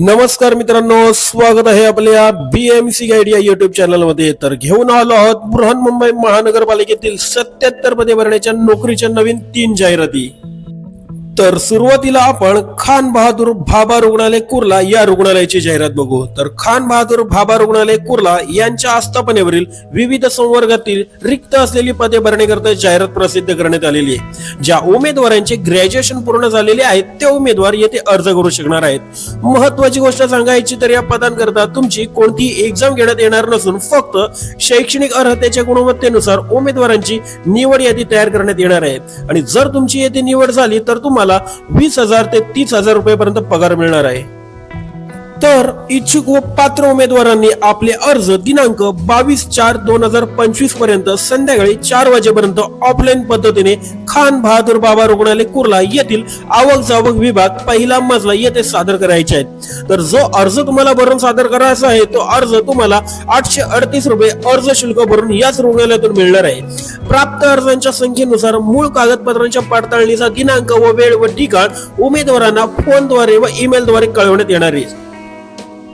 नमस्कार मित्रांनो स्वागत आहे आपल्या बीएमसी गाईड या युट्यूब चॅनलमध्ये. तर घेऊन आलो आहोत बृहन्मुंबई महानगरपालिकेतील सत्याहत्तर पदे भरण्याच्या नोकरीच्या नवीन तीन जाहिराती. तर सुरुवातीला आपण खान बहादूर भाभा रुग्णालय कुर्ला या रुग्णालयाची जाहिरात बघू. तर खान बहादूर भाभा रुग्णालय कुर्ला यांच्या आस्थापनेवरील विविध संवर्गातील रिक्त असलेली पदे भरण्याकरता जाहिरात प्रसिद्ध करण्यात आलेली आहे. ज्या उमेदवारांचे ग्रॅज्युएशन पूर्ण झालेले आहेत ते उमेदवार येथे अर्ज करू शकणार आहेत. महत्वाची गोष्ट सांगायची तर या पदांकरता तुमची कोणतीही एक्झाम घेण्यात येणार नसून फक्त शैक्षणिक अर्हतेच्या गुणवत्तेनुसार उमेदवारांची निवड यादी तयार करण्यात येणार आहे. आणि जर तुमची येथे निवड झाली तर तुम्हाला वीस हजार ते तीस हजार रुपयेपर्यंत पगार मिळणार आहे. तर इच्छुक व पात्र उमेदवारांनी आपले अर्ज दिनांक बावीस चार दोन हजार पंचवीसपर्यंत संध्याकाळी चार वाजेपर्यंत ऑफलाईन पद्धतीने खान बहादूर बाबा रुग्णालय कुर्ला येथील आवक जावक विभाग पहिला मजला येथे सादर करायचे आहेत. तर जो अर्ज तुम्हाला भरून सादर करायचा आहे तो अर्ज तुम्हाला आठशे अडतीस रुपये अर्ज शुल्क भरून याच रुग्णालयातून मिळणार आहे. प्राप्त अर्जांच्या संख्येनुसार मूळ कागदपत्रांच्या पडताळणीचा दिनांक व वेळ व ठिकाण उमेदवारांना फोनद्वारे व ईमेलद्वारे कळवण्यात येणार आहे.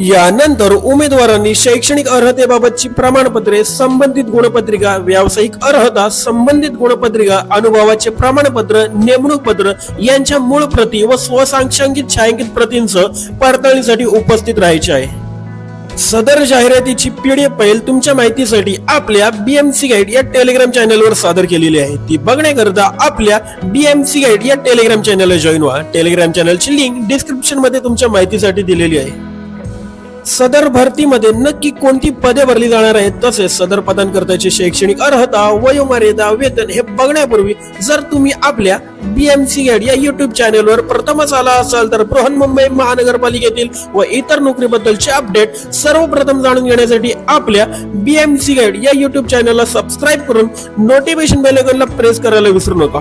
यानंतर उमेदवारांनी शैक्षणिक अर्हतेबाबतची प्रमाणपत्रे संबंधित गुणपत्रिका व्यावसायिक अर्हता संबंधित गुणपत्रिका अनुभवाचे प्रमाणपत्र नेमणूक पत्र यांच्या मूळ प्रती व स्वसांक्षांकित छायांकित प्रतींसह पडताळणीसाठी उपस्थित राहायचे आहे. सदर जाहिरातीची पीडीएफ फाईल तुमच्या माहितीसाठी आपल्या बीएमसी गाईड या टेलिग्राम चॅनलवर सादर केलेली आहे. ती बघण्याकरता आपल्या बीएमसी गाईड या टेलिग्राम चॅनलला जॉईन व्हा. टेलिग्राम चॅनलची लिंक डिस्क्रिप्शनमध्ये तुमच्या माहितीसाठी दिलेली आहे. सदर भरतीमध्ये नक्की कोणती पदे भरली जाणार आहेत तसेच सदर पदांकरताची शैक्षणिक अर्हता वयोमर्यादा वेतन हे बघण्यापूर्वी जर तुम्ही आपल्या बीएमसी गाईड या युट्यूब चॅनेलवर प्रथमच आला असाल तर बृहन्मुंबई महानगरपालिकेतील व इतर नोकरीबद्दलचे अपडेट सर्वप्रथम जाणून घेण्यासाठी आपल्या बीएमसी गाईड या युट्यूब चॅनलला सबस्क्राईब करून नोटिफिकेशन बेल आयकॉनला प्रेस करायला विसरू नका.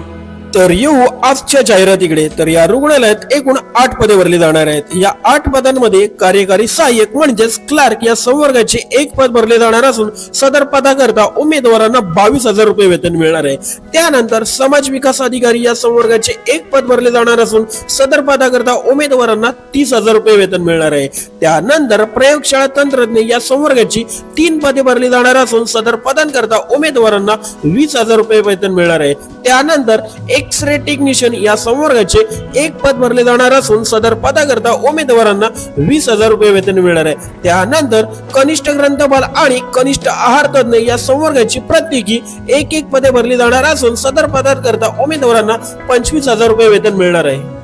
तर येऊ आजच्या जाहिरातीकडे तर या रुग्णालयात एकूण आठ पदे भरली जाणार आहेत. या आठ पदांमध्ये कार्यकारी सहाय्यक म्हणजेच क्लार्क या संवर्गाचे एक पद भरले जाणार असून सदर पदाकरता उमेदवारांना बावीस हजार रुपये वेतन मिळणार आहे. त्यानंतर समाज विकास अधिकारी या संवर्गाचे एक पद भरले जाणार असून सदर पदाकरता उमेदवारांना तीस हजार रुपये वेतन मिळणार आहे. त्यानंतर प्रयोगशाळा तंत्रज्ञ या संवर्गाची तीन पदे भरली जाणार असून सदर पदांकरता उमेदवारांना वीस हजार रुपये वेतन मिळणार आहे. त्यानंतर एक्स रे टेक्निशियन या संवर्गाचे एक पद भरले जाणार असून सदर पदाकरता उमेदवारांना वीस हजार रुपये वेतन मिळणार आहे. त्यानंतर कनिष्ठ ग्रंथपाल आणि कनिष्ठ आहार तज्ञ या संवर्गाची प्रत्येकी एक एक पदे भरली जाणार असून सदर पदाकरता उमेदवारांना पंचवीस हजार रुपये वेतन मिळणार आहे.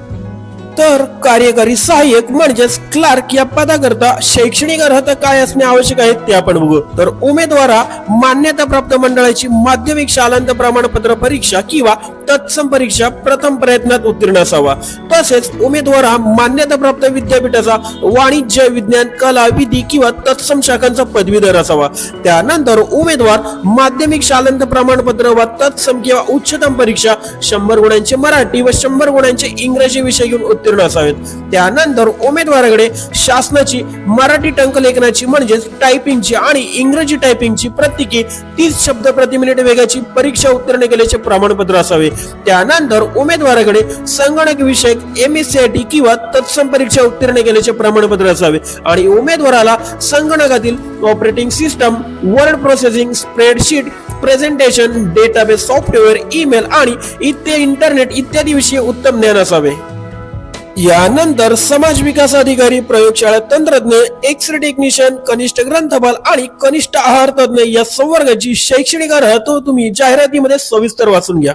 तर कार्यकारी सहाय्यक म्हणजेच क्लार्क या पदाकरता शैक्षणिक अर्हता काय असणे आवश्यक आहे ते आपण बघू. तर उमेदवारा मान्यता प्राप्त मंडळाची माध्यमिक शालांत प्रमाणपत्र परीक्षा किंवा तत्सम परीक्षा प्रथम प्रयत्नात उत्तीर्ण असावा. तसेच उमेदवार हा मान्यता प्राप्त विद्यापीठाचा वाणिज्य विज्ञान कला विधी किंवा तत्सम शाखांचा पदवीधर असावा. त्यानंतर उमेदवार माध्यमिक शालांत प्रमाणपत्र वा तत्सम किंवा उच्चतम परीक्षा शंभर गुणांचे मराठी व शंभर गुणांचे इंग्रजी विषय घेऊन उत्तीर्ण असावेत. त्यानंतर उमेदवाराकडे शासनाची मराठी टंकलेखनाची म्हणजेच टायपिंगची आणि इंग्रजी टायपिंगची प्रत्येकी तीस शब्द प्रति मिनिट वेगाची परीक्षा उत्तीर्ण केल्याचे प्रमाणपत्र असावे. त्यानंतर उमेदवाराकडे संगणक विषयक M S C I T किंवा तत्सम परीक्षा उत्तीर्ण केल्याचे प्रमाणपत्र असावे. आणि उमेदवाराला संगणकातील operating system word processing spreadsheet presentation database software email आणि इत्यादी इंटरनेट इत्यादी विषयी उत्तम ज्ञान असावे. यानंतर समाज विकास अधिकारी प्रयोगशाळा तंत्रज्ञ एक्स रे टेक्निशियन कनिष्ठ ग्रंथपाल आणि कनिष्ठ आहार तज्ञ या संवर्गाची शैक्षणिक अर्हता तुम्ही जाहिरातीमध्ये सविस्तर वाचून घ्या.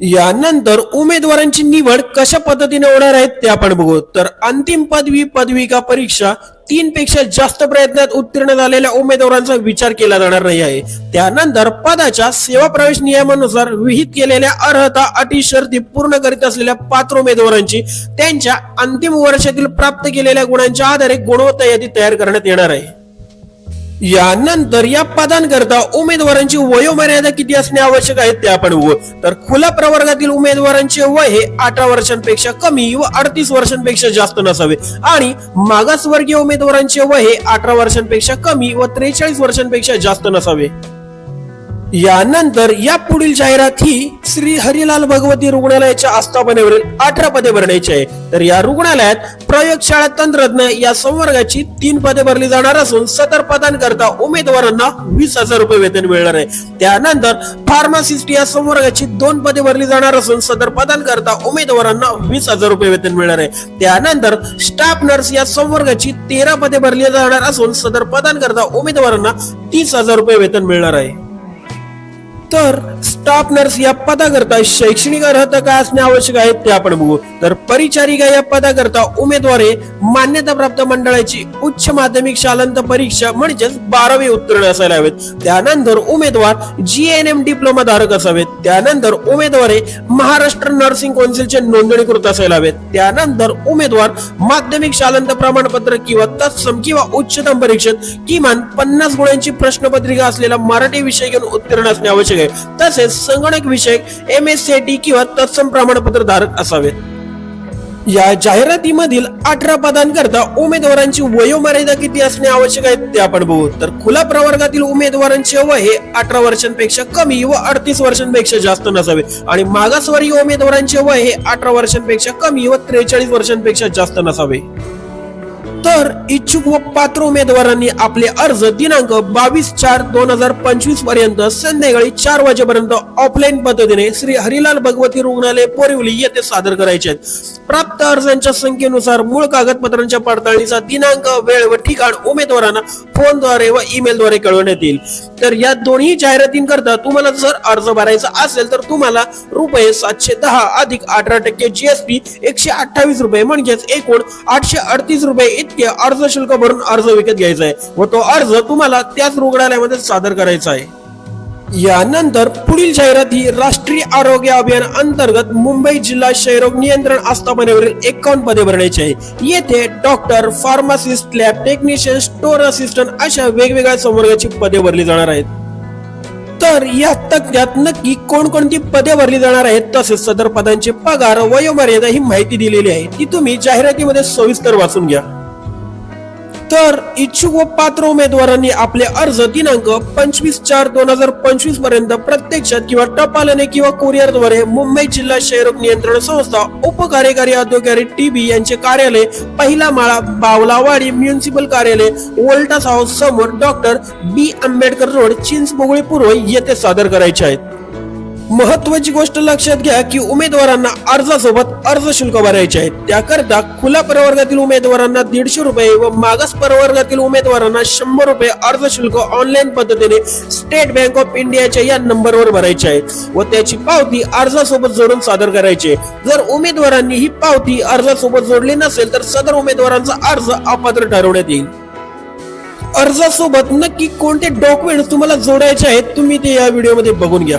यानंतर उमेदवारांची निवड कशा पद्धतीने होणार आहे ते आपण बघू. तर अंतिम पदवी पदविका परीक्षा तीन पेक्षा जास्त प्रयत्नात उत्तीर्ण झालेल्या उमेदवारांचा विचार केला जाणार नाही आहे. त्यानंतर पदाच्या सेवा प्रवेश नियमानुसार विहित केलेल्या अर्हता अटी शर्ती पूर्ण करीत असलेल्या पात्र उमेदवारांची त्यांच्या अंतिम वर्षातील प्राप्त केलेल्या गुणांच्या आधारे गुणवत्ता यादी तयार करण्यात येणार आहे. यानंतर या पदांकरता उमेदवारांची वयोमर्यादा किती असणे आवश्यक आहे ते आपण बघू. तर खुल्या प्रवर्गातील उमेदवारांचे वय हे अठरा वर्षांपेक्षा कमी व अडतीस वर्षांपेक्षा जास्त नसावे. आणि मागासवर्गीय उमेदवारांचे वय हे अठरा वर्षांपेक्षा कमी व त्रेचाळीस वर्षांपेक्षा जास्त नसावे. यानंतर या पुढील जाहिरात ही श्री हरिलाल भगवती रुग्णालयाच्या आस्थापनेवरील अठरा पदे भरण्याची आहे. तर या रुग्णालयात प्रयोगशाळा तंत्रज्ञ या संवर्गाची तीन पदे भरली जाणार असून सतर पदांकरता उमेदवारांना वीस हजार रुपये वेतन मिळणार आहे. त्यानंतर फार्मासिस्ट या संवर्गाची दोन पदे भरली जाणार असून सदर पदांकरता उमेदवारांना वीस हजार रुपये वेतन मिळणार आहे. त्यानंतर स्टाफ नर्स या संवर्गाची तेरा पदे भरली जाणार असून सदर पदांकरता उमेदवारांना तीस हजार रुपये वेतन मिळणार आहे. तर स्टाफ नर्स या पदाकरता शैक्षणिक अर्हता काय असणे आवश्यक आहे ते आपण बघू. तर परिचारिका या पदाकरता उमेदवारे मान्यता मान्यताप्राप्त मंडळाची उच्च माध्यमिक शालांत परीक्षा म्हणजेच बारावी उत्तीर्ण असायला हवेत. त्यानंतर उमेदवार जी एन एम डिप्लोमा धारक असावेत. त्यानंतर उमेदवारे महाराष्ट्र नर्सिंग कौन्सिलचे नोंदणीकृत असायला हवेत. त्यानंतर उमेदवार माध्यमिक शालांत प्रमाणपत्र किंवा तत्सम किंवा उच्चतम परीक्षेत किमान पन्नास गुणांची प्रश्नपत्रिका असलेला मराठी विषय घेऊन उत्तीर्ण असणे आवश्यक आहे. तसेच संगणक विषयक एम एस सी टी किंवा तत्सम प्रमाणपत्र धारक असावेत. या जाहिरातीमधील अठरा पदांकरता उमेदवारांची वयोमर्यादा किती असणे आवश्यक आहे ते आपण बघू. तर खुला प्रवर्गातील उमेदवारांचे वय हे अठरा वर्षांपेक्षा कमी व अडतीस वर्षांपेक्षा जास्त नसावे. आणि मागासवर्गीय उमेदवारांचे वय हे अठरा वर्षांपेक्षा कमी व त्रेचाळीस वर्षांपेक्षा जास्त नसावे. तर इच्छुक व पात्र उमेदवारांनी आपले अर्ज दिनांक बावीस चार दोन हजार पंचवीसपर्यंत संध्याकाळी चार वाजेपर्यंत ऑफलाईन पद्धतीने श्री हरिलाल भगवती रुग्णालय पोरिवली येथे सादर करायचे आहेत. प्राप्त अर्जांच्या संख्येनुसार मूळ कागदपत्रांच्या पडताळणीचा दिनांक वेळ व ठिकाण उमेदवारांना फोनद्वारे व ईमेलद्वारे कळवण्यात येईल. तर या दोन्ही जाहिरातींकरता तुम्हाला जर अर्ज भरायचा असेल तर तुम्हाला रुपये सातशे दहा अधिक अठरा टक्के जीएसटी एकशे अठ्ठावीस रुपये म्हणजेच एकूण आठशे अडतीस रुपये इतके अर्ज शुल्क भरून अर्ज विकत घ्यायचा आहे व तो अर्ज तुम्हाला त्याच रुग्णालयामध्ये सादर करायचा आहे. यानंतर पुढील जाहिरात ही राष्ट्रीय आरोग्य अभियान अंतर्गत मुंबई जिल्हा क्षयरोग नियंत्रण आस्थापनेवरील एकावन्न पदे भरण्याची आहे. येथे doctor pharmacist lab technician store assistant अशा वेगवेगळ्या संवर्गाची पदे भरली जाणार आहेत. तर या तज्ञात नक्की कोणकोणती पदे भरली जाणार आहेत तसेच सदर पदांचे पगार वयोमर्यादा ही माहिती दिलेली आहे. ती तुम्ही जाहिरातीमध्ये सविस्तर वाचून घ्या. तर इच्छुक व पात्र उमेदवारांनी आपले अर्ज दिनांक पंचवीस चार दोन हजार पंचवीसपर्यंत प्रत्यक्षात किंवा टपालाने किंवा कुरिअरद्वारे मुंबई जिल्हा क्षयरोग नियंत्रण संस्था उपकार्यकारी अधिकारी टीबी यांचे कार्यालय पहिला माळा बावलावाडी म्युनिसिपल कार्यालय वोल्टास हाऊस समोर doctor B. Ambedkar road Chinchbogli पूर्व येथे सादर करायचे आहेत. महत्वाची गोष्ट लक्षात घ्या की उमेदवारांना अर्जासोबत अर्ज शुल्क भरायचे आहे त्याकरता खुल्या प्रवर्गातील उमेदवारांना दीडशे रुपये व मागास प्रवर्गातील उमेदवारांना शंभर रुपये अर्ज शुल्क ऑनलाईन पद्धतीने स्टेट बँक ऑफ इंडियाच्या या नंबरवर भरायचे आहे व त्याची पावती अर्जासोबत जोडून सादर करायची. आहे. जर उमेदवारांनी ही पावती अर्जासोबत जोडली नसेल तर सदर उमेदवारांचा अर्ज अपात्र ठरवण्यात येईल. अर्जासोबत नक्की कोणते डॉक्युमेंट तुम्हाला जोडायचे आहेत तुम्ही ते या व्हिडिओमध्ये बघून घ्या.